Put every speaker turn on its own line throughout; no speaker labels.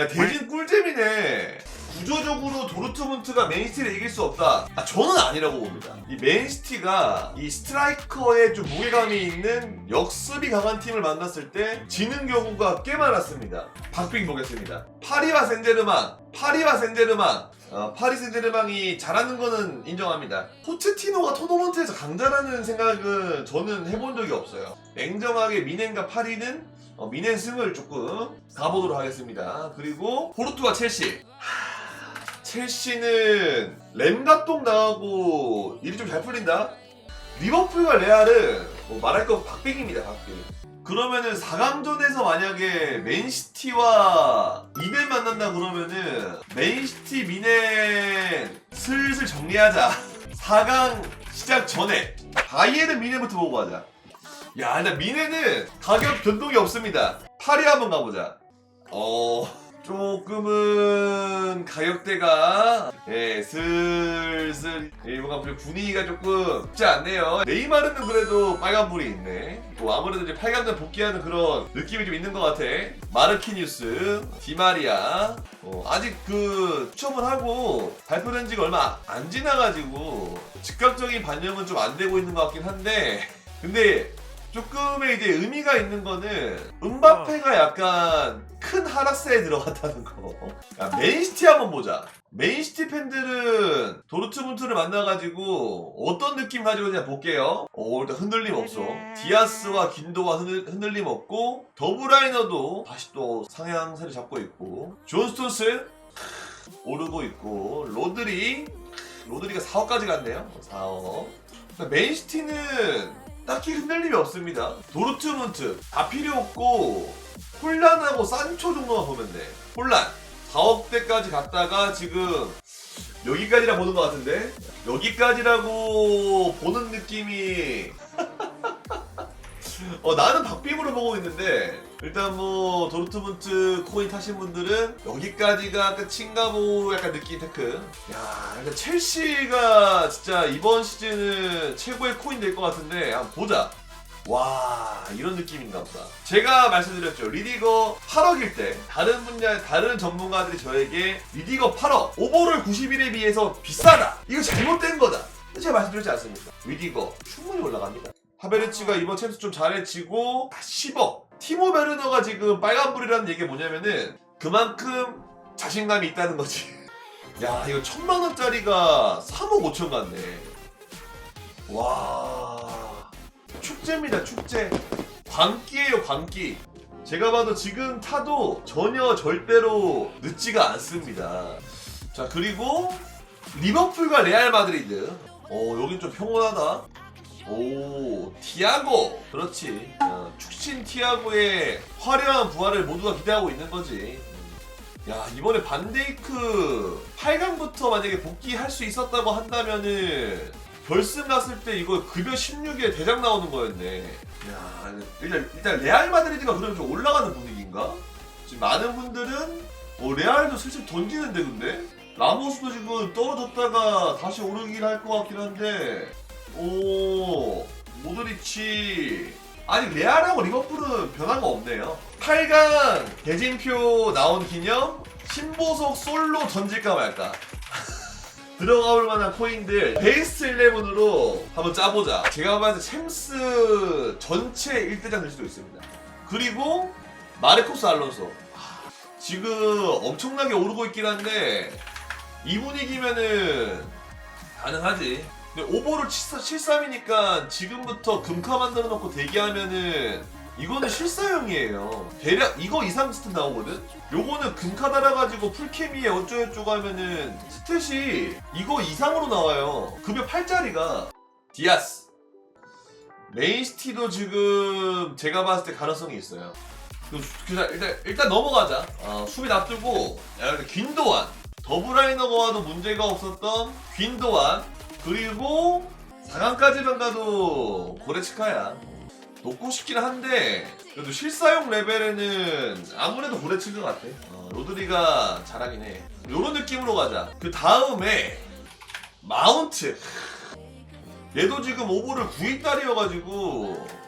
야 대진 꿀잼이네. 구조적으로 도르트문트가 맨시티를 이길 수 없다. 아, 저는 아니라고 봅니다. 이 맨시티가 이 스트라이커에 좀 무게감이 있는 역습이 강한 팀을 만났을 때 지는 경우가 꽤 많았습니다. 박빙 보겠습니다. 파리와 센제르망, 파리와 센제르망. 어, 파리 센제르맹이 잘하는 거는 인정합니다. 포체티노가 토너먼트에서 강자라는 생각은 저는 해본 적이 없어요. 냉정하게 미넨과 파리는 어, 미넨 승을 조금 가보도록 하겠습니다. 그리고 포르투와 첼시. 하, 첼시는 램가똥 나가고 일이 좀 잘 풀린다. 리버풀과 레알은 뭐 말할 거 박빙입니다. 박빙. 그러면은 4강전에서 만약에 맨시티와 미넨 만난다 그러면은 맨시티 미넨 슬슬 정리하자. 4강 시작 전에 바이에른 미넨부터 보고 가자. 야, 일단 미네는 가격 변동이 없습니다. 파리 한번 가보자. 어, 조금은 가격대가 예, 슬슬 예, 뭔가 좀 분위기가 조금 쉽지 않네요. 네이마르는 그래도 빨간불이 있네. 뭐 아무래도 이제 8강전 복귀하는 그런 느낌이 좀 있는 것 같아. 마르키뉴스, 디마리아. 어, 아직 그 추첨을 하고 발표된 지가 얼마 안 지나가지고 즉각적인 반영은 좀 안 되고 있는 것 같긴 한데 근데 조금의 이제 의미가 있는 거는 음바페가 약간 큰 하락세에 들어갔다는 거. 야, 맨시티 한번 보자. 맨시티 팬들은 도르트문트를 만나가지고 어떤 느낌 가지고 있냐 볼게요. 오, 일단 흔들림 없어. 디아스와 긴도가 흔들, 흔들 림 없고 더블라이너도 다시 또 상향세를 잡고 있고 존 스톤스 오르고 있고 로드리 로드리가 4억까지 갔네요. 4억. 맨시티는 딱히 흔들림이 없습니다. 도르트문트 다 필요 없고 홀란하고 산초 정도만 보면 돼. 홀란 4억대까지 갔다가 지금 여기까지라 보는 것 같은데 여기까지라고 보는 느낌이 어 나는 박빙으로 보고 있는데 일단 뭐 도르트문트 코인 타신 분들은 여기까지가 끝인가 보 약간 느낌 테크. 야 일단 첼시가 진짜 이번 시즌은 최고의 코인 될 것 같은데 한번 보자. 와 이런 느낌인가 보다. 제가 말씀드렸죠. 리디거 8억일 때 다른 분야 다른 전문가들이 저에게 리디거 8억 오버롤 91에 비해서 비싸다. 이거 잘못된 거다. 제가 말씀드렸지 않습니까? 리디거 충분히 올라갑니다 하베르치가 이번 챔스 좀 잘해지고 10억 티모 베르너가 지금 빨간불이라는 얘기가 뭐냐면은 그만큼 자신감이 있다는 거지. 야 이거 천만 원짜리가 3억 5천 같네. 와 축제입니다 축제. 광기예요 광기. 제가 봐도 지금 타도 전혀 절대로 늦지가 않습니다. 자 그리고 리버풀과 레알 마드리드. 어 여긴 좀 평온하다. 오 티아고. 그렇지. 어, 축신 티아고의 화려한 부활을 모두가 기대하고 있는 거지. 야 이번에 반데이크 8강부터 만약에 복귀할 수 있었다고 한다면은 결승 갔을 때 이거 급여 16에 대장 나오는 거였네. 야 일단, 일단 레알 마드리드가 그러면 좀 올라가는 분위기인가? 지금 많은 분들은 어, 레알도 슬슬 던지는데 근데? 라모스도 지금 떨어졌다가 다시 오르긴 할 것 같긴 한데 오 모드리치. 아니 레알하고 리버풀은 거 없네요. 8강 대진표 나온 기념 신보석 솔로 던질까 말까. 들어가 볼 만한 코인들 베이스트 11으로 한번 짜보자. 제가 봤을 때 챔스 전체 1대장 될 수도 있습니다. 그리고 마르코스 알론소. 지금 엄청나게 오르고 있긴 한데 이 분위기면은 가능하지 근데 오버를 73이니까 지금부터 금카 만들어 놓고 대기하면은 이거는 실사용이에요. 대략 이거 이상 스탯 나오거든? 요거는 금카 달아가지고 풀케미에 어쩌고저쩌고 하면은 스탯이 이거 이상으로 나와요. 급여 8짜리가. 디아스. 메인시티도 지금 제가 봤을 때 가능성이 있어요. 그- 그냥 일단, 일단 넘어가자. 어, 수비 놔두고, 야, 긴도환. 더블라이너가 와도 문제가 없었던 긴도환. 그리고 4강까지만 가도 고레츠카야. 높고 싶긴 한데 그래도 실사용 레벨에는 아무래도 고레츠인 것 같아. 어, 로드리가 잘하긴 해. 요런 느낌으로 가자. 그 다음에 마운트. 얘도 지금 오버를 9위달이어가지고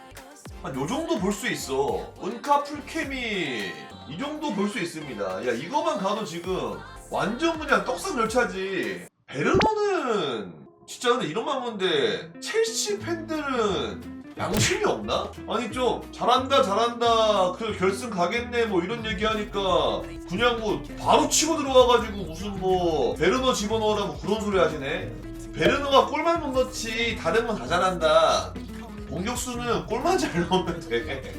한 요 정도 볼 수 있어. 은카 풀케미 이 정도 볼 수 있습니다. 야 이거만 가도 지금 완전 그냥 떡상 열차지. 베르너는 진짜 근데 이런 말 보는데 첼시 팬들은 양심이 없나? 아니 좀 잘한다 잘한다. 그 결승 가겠네. 뭐 이런 얘기하니까 그냥 뭐 바로 치고 들어와가지고 무슨 뭐 베르너 집어넣으라고 그런 소리 하시네. 베르너가 골만 못 넣지 다른 건 다 잘한다. 공격수는 골만 잘 넣으면 돼.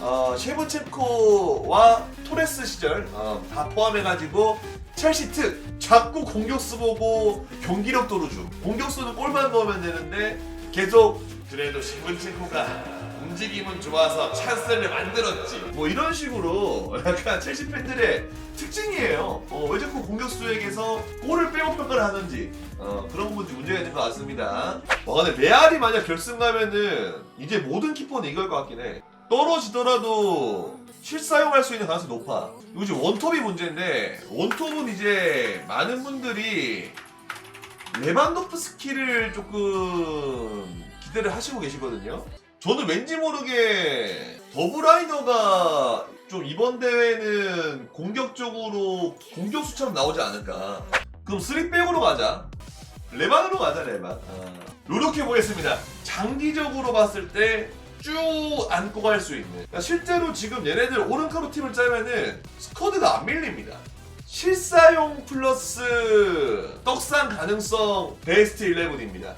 어, 셰브첸코와 토레스 시절 어, 다 포함해가지고 첼시 특 자꾸 공격수 보고 경기력 도루중 공격수는 골만 넣으면 되는데 계속 그래도 셰브첸코가 움직임은 좋아서 찬스를 만들었지. 뭐 이런 식으로 약간 첼시 팬들의 특징이에요. 어, 왜 자꾸 공격수에게서 골을 빼고 평가를 하는지. 어, 그런 부분이 문제가 있는 것 같습니다. 와 근데 레알이 만약 결승 가면은 이제 모든 키퍼는 이걸 것 같긴 해 떨어지더라도 실사용할 수 있는 가능성이 높아. 지금 원톱이 문제인데 원톱은 이제 많은 분들이 레반도프스키를 조금 기대를 하시고 계시거든요. 저는 왠지 모르게 더블라이너가 좀 이번 대회는 공격적으로 공격수처럼 나오지 않을까. 그럼 3백으로 가자. 레반으로 가자 레반. 아, 노력해 보겠습니다. 장기적으로 봤을 때 쭉 안고 갈 수 있는. 그러니까 실제로 지금 얘네들 오른카로 팀을 짜면은 스쿼드가 안 밀립니다. 실사용 플러스 떡상 가능성 베스트 11입니다.